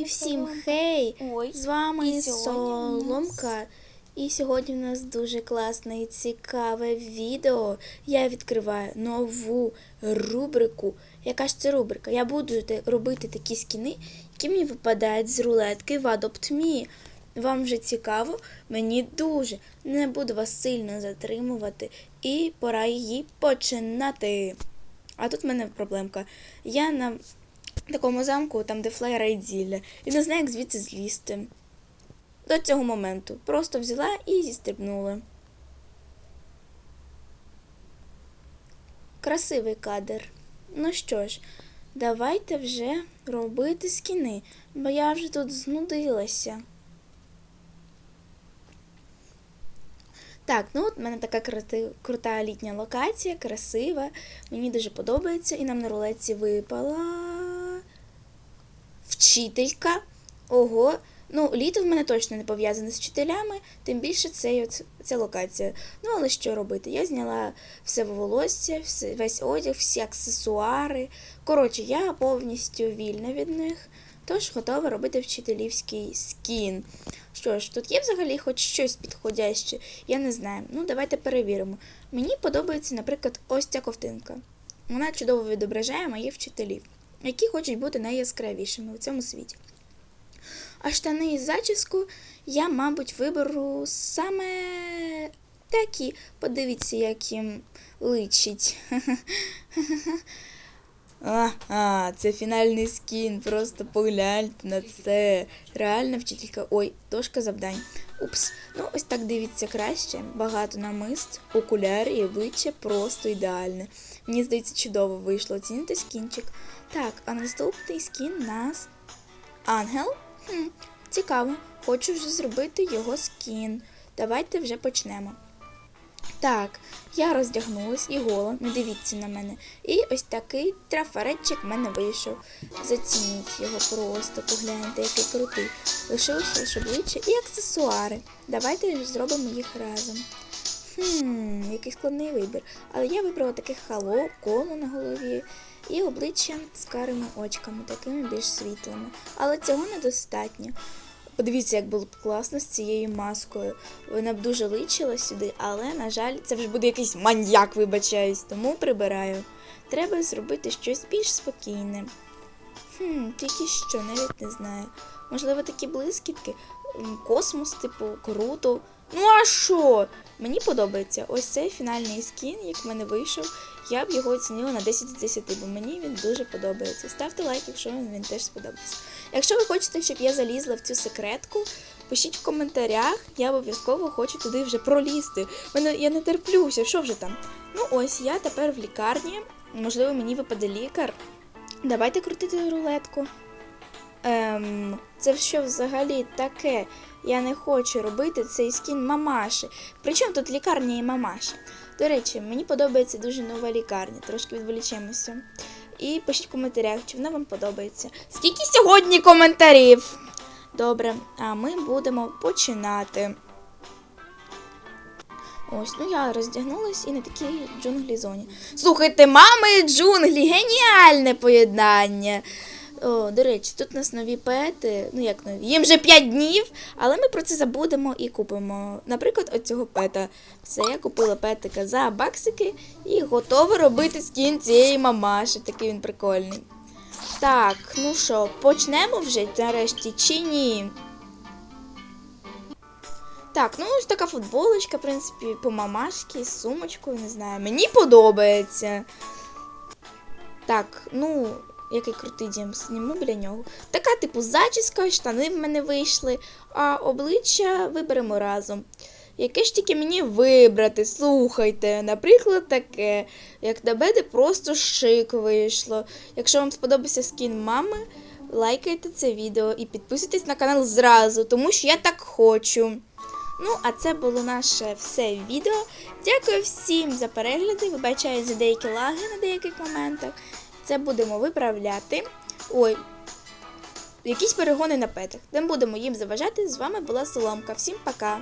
І всім хей! Ой, З вами нас- Соломка. І сьогодні в нас дуже класне і цікаве відео. Я відкриваю нову рубрику. Яка ж це рубрика? Я буду робити такі скіни, які мені випадають з рулетки в Adopt Me. Вам вже цікаво? Мені дуже. Не буду вас сильно затримувати. І пора її починати. А тут в мене проблемка. Я на такому замку, там, де флеєра і дзілля, і не знаю, як звідси злізти. До цього моменту. Просто взяла і зістрибнула. Красивий кадр. Ну що ж, давайте вже робити скіни, бо я вже тут знудилася. Так, ну от в мене така крути- крута літня локація, красива. Мені дуже подобається. І нам на рулетці випала вчителька. Ого. Ну, літо в мене точно не пов'язане з вчителями, тим більше це, ця локація. Ну, але що робити? Я зняла все волосся, все, весь одяг, всі аксесуари. Коротше, я повністю вільна від них, тож готова робити вчителівський скін. Що ж, тут є взагалі хоч щось підходяще, я не знаю. Ну, давайте перевіримо. Мені подобається, наприклад, ось ця ковтинка. Вона чудово відображає моїх вчителів, які хочуть бути найяскравішими у цьому світі. А штани із зачіску я, мабуть, виберу саме такі. Подивіться, як їм личить. А, а, це фінальний скін. Просто погляньте на це. Реальна вчителька. Ой, дошка завдань. Упс. Ну, ось так дивіться краще. Багато намист, окуляри і обличчя просто ідеальне. Мені здається, чудово вийшло. Оцінити скінчик. Так, а наступний скін нас ангел. Хм, цікаво. Хочу вже зробити його скін. Давайте вже почнемо. Так, я роздягнулась і гола, не дивіться на мене. І ось такий трафаретчик в мене вийшов. Зацініть його просто, погляньте, який крутий. Лишилося лише обличчя і аксесуари. Давайте зробимо їх разом. Хм, який складний вибір. Але я вибрала таке хало, коло на голові і обличчя з карими очками, такими більш світлими. Але цього недостатньо. Подивіться, як було б класно з цією маскою. Вона б дуже личила сюди, але, на жаль, це вже буде якийсь маньяк, вибачаюсь, тому прибираю. Треба зробити щось більш спокійне. Хм, тільки що, навіть не знаю. Можливо, такі блискітки, космос, типу, круто. Ну а що? Мені подобається ось цей фінальний скін, як в мене вийшов. Я б його оцінила на 10 з 10, бо мені він дуже подобається. Ставте лайк, якщо вам він теж сподобався. Якщо ви хочете, щоб я залізла в цю секретку, пишіть в коментарях, я обов'язково хочу туди вже пролізти. Мене я не терплюся, що вже там? Ну ось я тепер в лікарні. Можливо, мені випаде лікар. Давайте крутити рулетку. Ем, це що взагалі таке? Я не хочу робити цей скін мамаші. Причому тут лікарня і мамаші? До речі, мені подобається дуже нова лікарня, трошки відволічемося. І пишіть в коментарях, чи вона вам подобається. Скільки сьогодні коментарів? Добре, а ми будемо починати. Ось, ну я роздягнулась і на такій джунглі зоні. Слухайте, мами джунглі, геніальне поєднання. О, до речі, тут у нас нові пети. Ну як нові? Їм вже 5 днів, але ми про це забудемо і купимо. Наприклад, оцього пета. Все, я купила петика за баксики і готова робити скін цієї мамаші. Такий він прикольний. Так, ну що, почнемо вже нарешті чи ні? Так, ну ось така футболочка, в принципі, по мамашки, з сумочкою, не знаю. Мені подобається. Так, ну, який крутий дім, зніму біля нього. Така, типу, зачіска, штани в мене вийшли, а обличчя виберемо разом. Яке ж тільки мені вибрати, слухайте, наприклад, таке, як на мене просто шик вийшло. Якщо вам сподобався скін мами, лайкайте це відео і підписуйтесь на канал зразу, тому що я так хочу. Ну, а це було наше все відео. Дякую всім за перегляди. Вибачаю за деякі лаги на деяких моментах. Це будемо виправляти. Ой, якісь перегони на петах. Не будемо їм заважати. З вами була Соломка. Всім пока!